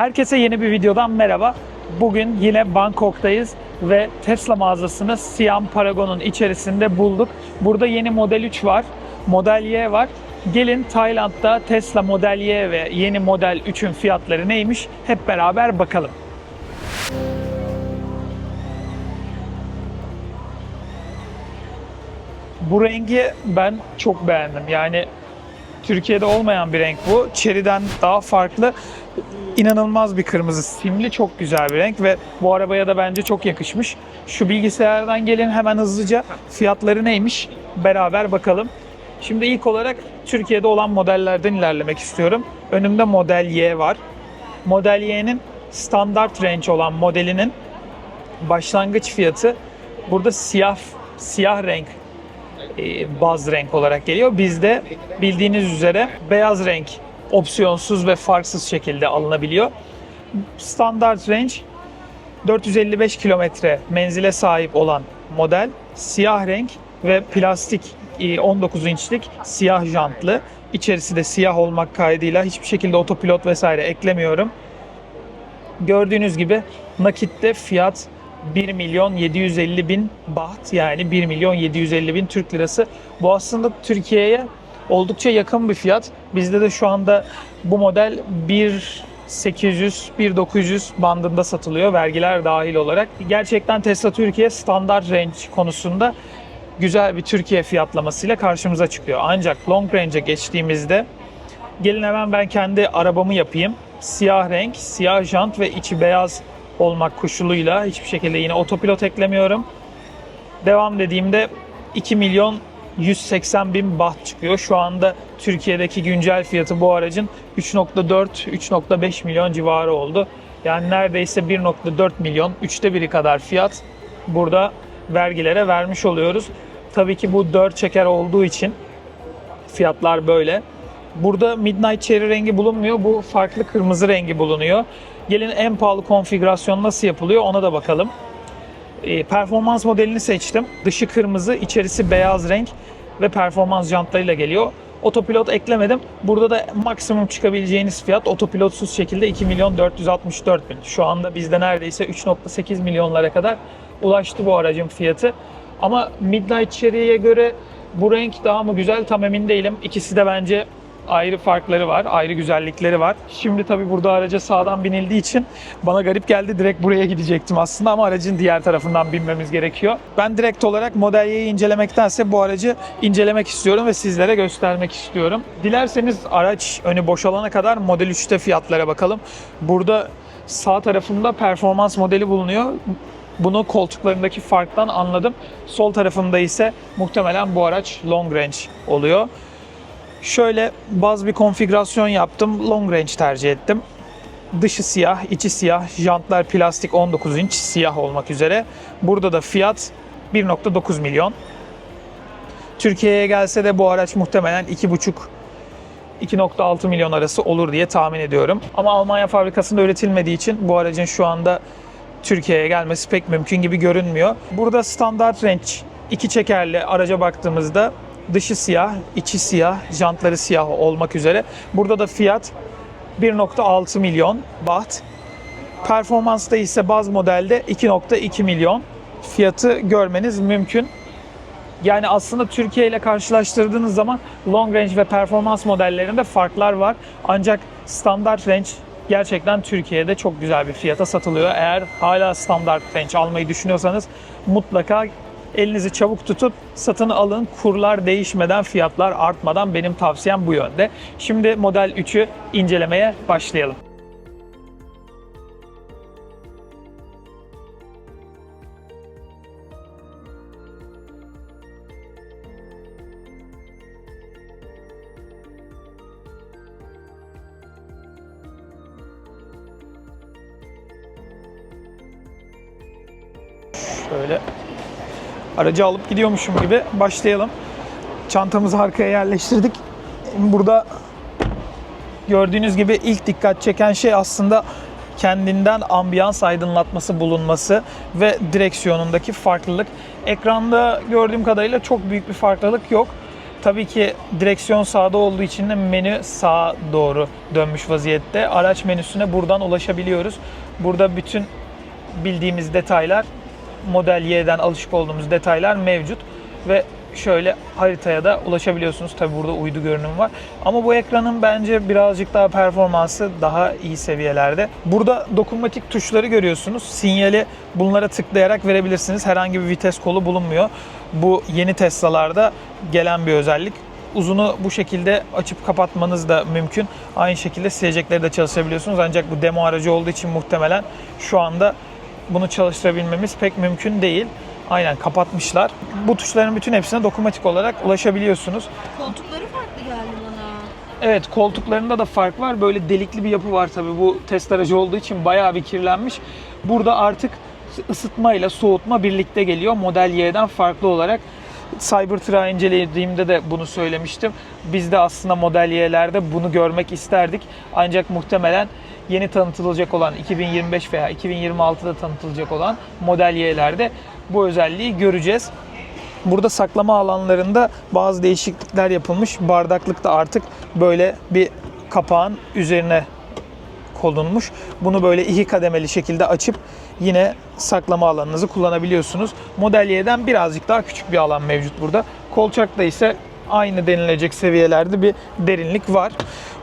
Herkese yeni bir videodan merhaba. Bugün yine Bangkok'tayız ve Tesla mağazasını Siam Paragon'un içerisinde bulduk. Burada yeni Model 3 var, Model Y var. Gelin Tayland'da Tesla Model Y ve yeni Model 3'ün fiyatları neymiş hep beraber bakalım. Bu rengi ben çok beğendim. Yani Türkiye'de olmayan bir renk bu. Cherry'den daha farklı. İnanılmaz bir kırmızı. Simli çok güzel bir renk ve bu arabaya da bence çok yakışmış. Şu bilgisayardan gelin hemen hızlıca fiyatları neymiş beraber bakalım. Şimdi ilk olarak Türkiye'de olan modellerden ilerlemek istiyorum. Önümde Model Y var. Model Y'nin standart range olan modelinin başlangıç fiyatı burada siyah siyah renk baz renk olarak geliyor. Bizde bildiğiniz üzere beyaz renk opsiyonsuz ve farksız şekilde alınabiliyor. Standart range 455 kilometre menzile sahip olan model siyah renk ve plastik e, 19 inçlik siyah jantlı. İçerisi de siyah olmak kaydıyla hiçbir şekilde otopilot vesaire eklemiyorum. Gördüğünüz gibi nakitte fiyat 1 milyon 750 bin baht yani 1 milyon 750 bin Türk lirası. Bu aslında Türkiye'ye oldukça yakın bir fiyat. Bizde de şu anda bu model 1 800 1900 bandında satılıyor vergiler dahil olarak. Gerçekten Tesla Türkiye standart range konusunda güzel bir Türkiye fiyatlamasıyla karşımıza çıkıyor. Ancak long range'e geçtiğimizde gelin hemen ben kendi arabamı yapayım. Siyah renk, siyah jant ve içi beyaz olmak koşuluyla hiçbir şekilde yine otopilot eklemiyorum. Devam dediğimde 2 milyon 180 bin baht çıkıyor. Şu anda Türkiye'deki güncel fiyatı bu aracın 3.4-3.5 milyon civarı oldu. Yani neredeyse 1.4 milyon, üçte biri kadar fiyat burada vergilere vermiş oluyoruz. Tabii ki bu 4 çeker olduğu için fiyatlar böyle. Burada Midnight Cherry rengi bulunmuyor. Bu farklı kırmızı rengi bulunuyor. Gelin en pahalı konfigürasyon nasıl yapılıyor ona da bakalım. E, performans modelini seçtim. Dışı kırmızı, içerisi beyaz renk ve performans jantlarıyla geliyor. Otopilot eklemedim. Burada da maksimum çıkabileceğiniz fiyat otopilotsuz şekilde 2 milyon 464 bin. Şu anda bizde neredeyse 3.8 milyonlara kadar ulaştı bu aracın fiyatı. Ama Midnight Cherry'e göre bu renk daha mı güzel tam emin değilim. İkisi de bence ayrı farkları var, ayrı güzellikleri var. Şimdi tabii burada araca sağdan binildiği için bana garip geldi. Direkt buraya gidecektim aslında ama aracın diğer tarafından binmemiz gerekiyor. Ben direkt olarak Model Y'yi incelemektense bu aracı incelemek istiyorum ve sizlere göstermek istiyorum. Dilerseniz araç önü boşalana kadar Model 3'te fiyatlara bakalım. Burada sağ tarafımda performans modeli bulunuyor. Bunu koltuklarındaki farktan anladım. Sol tarafımda ise muhtemelen bu araç long range oluyor. Şöyle baz bir konfigürasyon yaptım. Long range tercih ettim. Dışı siyah, içi siyah. Jantlar plastik 19 inç siyah olmak üzere. Burada da fiyat 1.9 milyon. Türkiye'ye gelse de bu araç muhtemelen 2.5 2.6 milyon arası olur diye tahmin ediyorum. Ama Almanya fabrikasında üretilmediği için bu aracın şu anda Türkiye'ye gelmesi pek mümkün gibi görünmüyor. Burada standart range iki çekerli araca baktığımızda dışı siyah, içi siyah, jantları siyah olmak üzere. Burada da fiyat 1.6 milyon baht. Performansta ise baz modelde 2.2 milyon fiyatı görmeniz mümkün. Yani aslında Türkiye ile karşılaştırdığınız zaman long range ve performans modellerinde farklar var. Ancak standart range gerçekten Türkiye'de çok güzel bir fiyata satılıyor. Eğer hala standart range almayı düşünüyorsanız mutlaka elinizi çabuk tutup satın alın. Kurlar değişmeden, fiyatlar artmadan benim tavsiyem bu yönde. Şimdi Model 3'ü incelemeye başlayalım. Şöyle aracı alıp gidiyormuşum gibi başlayalım. Çantamızı arkaya yerleştirdik. Burada gördüğünüz gibi ilk dikkat çeken şey aslında kendinden ambiyans aydınlatması bulunması ve direksiyonundaki farklılık. Ekranda gördüğüm kadarıyla çok büyük bir farklılık yok. Tabii ki direksiyon sağda olduğu için de menü sağa doğru dönmüş vaziyette. Araç menüsüne buradan ulaşabiliyoruz. Burada bütün bildiğimiz detaylar, Model Y'den alışık olduğumuz detaylar mevcut ve şöyle haritaya da ulaşabiliyorsunuz. Tabii burada uydu görünüm var. Ama bu ekranın bence birazcık daha performansı daha iyi seviyelerde. Burada dokunmatik tuşları görüyorsunuz. Sinyali bunlara tıklayarak verebilirsiniz. Herhangi bir vites kolu bulunmuyor. Bu yeni Tesla'larda gelen bir özellik. Uzunu bu şekilde açıp kapatmanız da mümkün. Aynı şekilde silecekleri de çalıştırabiliyorsunuz. Ancak bu demo aracı olduğu için muhtemelen şu anda bunu çalıştırabilmemiz pek mümkün değil. Aynen kapatmışlar. Bu tuşların bütün hepsine dokunmatik olarak ulaşabiliyorsunuz. Koltukları farklı geldi bana. Evet koltuklarında da fark var. Böyle delikli bir yapı var tabii. Bu test aracı olduğu için bayağı bir kirlenmiş. Burada artık ısıtmayla soğutma birlikte geliyor. Model Y'den farklı olarak. Cybertruck'ı incelediğimde de bunu söylemiştim. Biz de aslında Model Y'lerde bunu görmek isterdik. Ancak muhtemelen yeni tanıtılacak olan 2025 veya 2026'da tanıtılacak olan Model Y'lerde bu özelliği göreceğiz. Burada saklama alanlarında bazı değişiklikler yapılmış. Bardaklık da artık böyle bir kapağın üzerine konulmuş. Bunu böyle iki kademeli şekilde açıp yine saklama alanınızı kullanabiliyorsunuz. Model Y'den birazcık daha küçük bir alan mevcut burada. Kolçakta ise aynı denilecek seviyelerde bir derinlik var.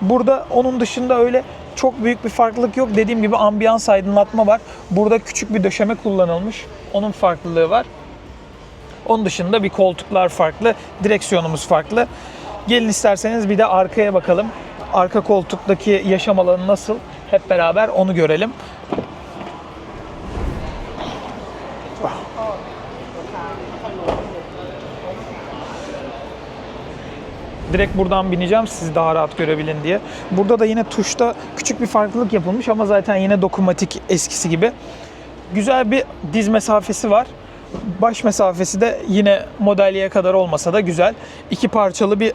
Burada onun dışında öyle çok büyük bir farklılık yok. Dediğim gibi ambiyans aydınlatma var. Burada küçük bir döşeme kullanılmış. Onun farklılığı var. Onun dışında bir koltuklar farklı, direksiyonumuz farklı. Gelin isterseniz bir de arkaya bakalım. Arka koltuktaki yaşam alanı nasıl? Hep beraber onu görelim. Direkt buradan bineceğim siz daha rahat görebilin diye. Burada da yine tuşta küçük bir farklılık yapılmış ama zaten yine dokunmatik eskisi gibi. Güzel bir diz mesafesi var. Baş mesafesi de yine modelyeye kadar olmasa da güzel. İki parçalı bir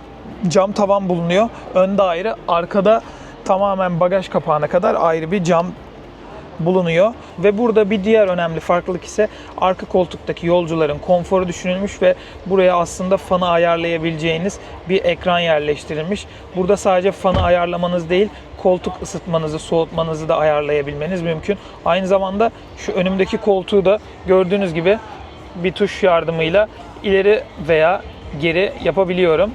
cam tavan bulunuyor. Önde ayrı, arkada tamamen bagaj kapağına kadar ayrı bir cam bulunuyor. Ve burada bir diğer önemli farklılık ise arka koltuktaki yolcuların konforu düşünülmüş ve buraya aslında fanı ayarlayabileceğiniz bir ekran yerleştirilmiş. Burada sadece fanı ayarlamanız değil, koltuk ısıtmanızı, soğutmanızı da ayarlayabilmeniz mümkün. Aynı zamanda şu önümdeki koltuğu da gördüğünüz gibi bir tuş yardımıyla ileri veya geri yapabiliyorum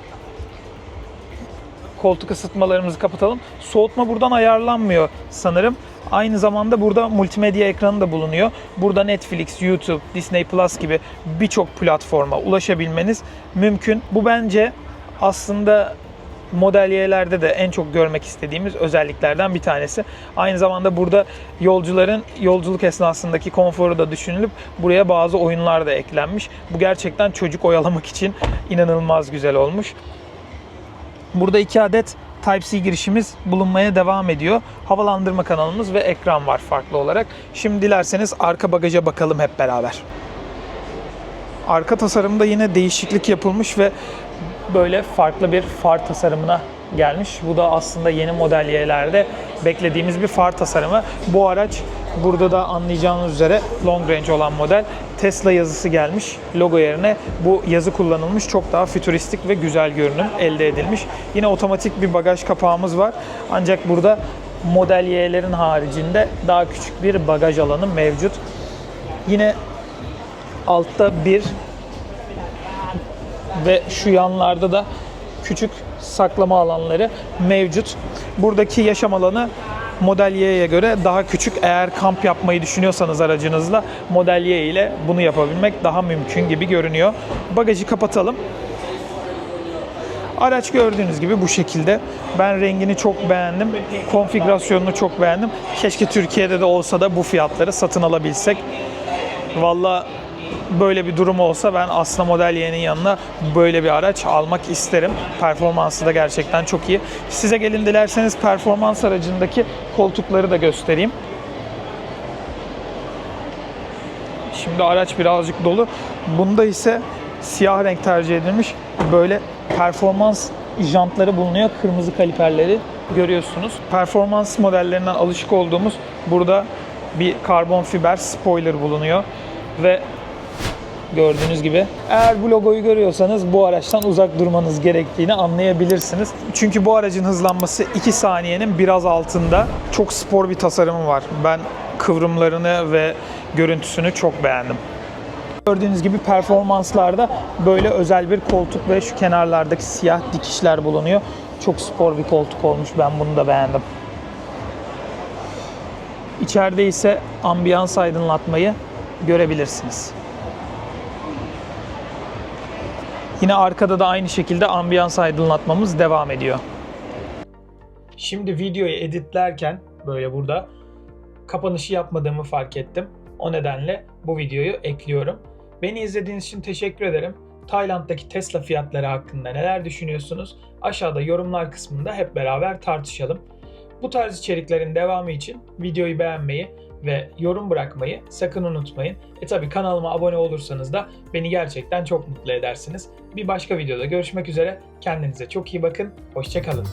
koltuk ısıtmalarımızı kapatalım. Soğutma buradan ayarlanmıyor sanırım. Aynı zamanda burada multimedya ekranı da bulunuyor. Burada Netflix, YouTube, Disney Plus gibi birçok platforma ulaşabilmeniz mümkün. Bu bence aslında Model Y'lerde de en çok görmek istediğimiz özelliklerden bir tanesi. Aynı zamanda burada yolcuların yolculuk esnasındaki konforu da düşünülüp buraya bazı oyunlar da eklenmiş. Bu gerçekten çocuk oyalamak için inanılmaz güzel olmuş. Burada iki adet Type-C girişimiz bulunmaya devam ediyor. Havalandırma kanalımız ve ekran var farklı olarak. Şimdi dilerseniz arka bagaja bakalım hep beraber. Arka tasarımda yine değişiklik yapılmış ve böyle farklı bir far tasarımına gelmiş. Bu da aslında yeni model Y'lerde beklediğimiz bir far tasarımı. Bu araç burada da anlayacağınız üzere long range olan model. Tesla yazısı gelmiş logo yerine. Bu yazı kullanılmış. Çok daha fütüristik ve güzel görünüm elde edilmiş. Yine otomatik bir bagaj kapağımız var. Ancak burada model Y'lerin haricinde daha küçük bir bagaj alanı mevcut. Yine altta bir ve şu yanlarda da küçük saklama alanları mevcut. Buradaki yaşam alanı Model Y'ye göre daha küçük. Eğer kamp yapmayı düşünüyorsanız aracınızla Model Y ile bunu yapabilmek daha mümkün gibi görünüyor. Bagajı kapatalım. Araç gördüğünüz gibi bu şekilde. Ben rengini çok beğendim. Konfigürasyonunu çok beğendim. Keşke Türkiye'de de olsa da bu fiyatları satın alabilsek. Valla böyle bir durum olsa ben aslında Model Y'nin yanına böyle bir araç almak isterim. Performansı da gerçekten çok iyi. Size gelin dilerseniz performans aracındaki koltukları da göstereyim. Şimdi araç birazcık dolu. Bunda ise siyah renk tercih edilmiş. Böyle performans jantları bulunuyor. Kırmızı kaliperleri görüyorsunuz. Performans modellerinden alışık olduğumuz burada bir karbon fiber spoiler bulunuyor ve gördüğünüz gibi. Eğer bu logoyu görüyorsanız bu araçtan uzak durmanız gerektiğini anlayabilirsiniz. Çünkü bu aracın hızlanması 2 saniyenin biraz altında. Çok spor bir tasarımı var. Ben kıvrımlarını ve görüntüsünü çok beğendim. Gördüğünüz gibi performanslarda böyle özel bir koltuk ve şu kenarlardaki siyah dikişler bulunuyor. Çok spor bir koltuk olmuş. Ben bunu da beğendim. İçeride ise ambiyans aydınlatmayı görebilirsiniz. Yine arkada da aynı şekilde ambiyans aydınlatmamız devam ediyor. Şimdi videoyu editlerken böyle burada kapanışı yapmadığımı fark ettim. O nedenle bu videoyu ekliyorum. Beni izlediğiniz için teşekkür ederim. Tayland'daki Tesla fiyatları hakkında neler düşünüyorsunuz? Aşağıda yorumlar kısmında hep beraber tartışalım. Bu tarz içeriklerin devamı için videoyu beğenmeyi ve yorum bırakmayı sakın unutmayın. E tabi kanalıma abone olursanız da beni gerçekten çok mutlu edersiniz. Bir başka videoda görüşmek üzere. Kendinize çok iyi bakın. Hoşçakalın.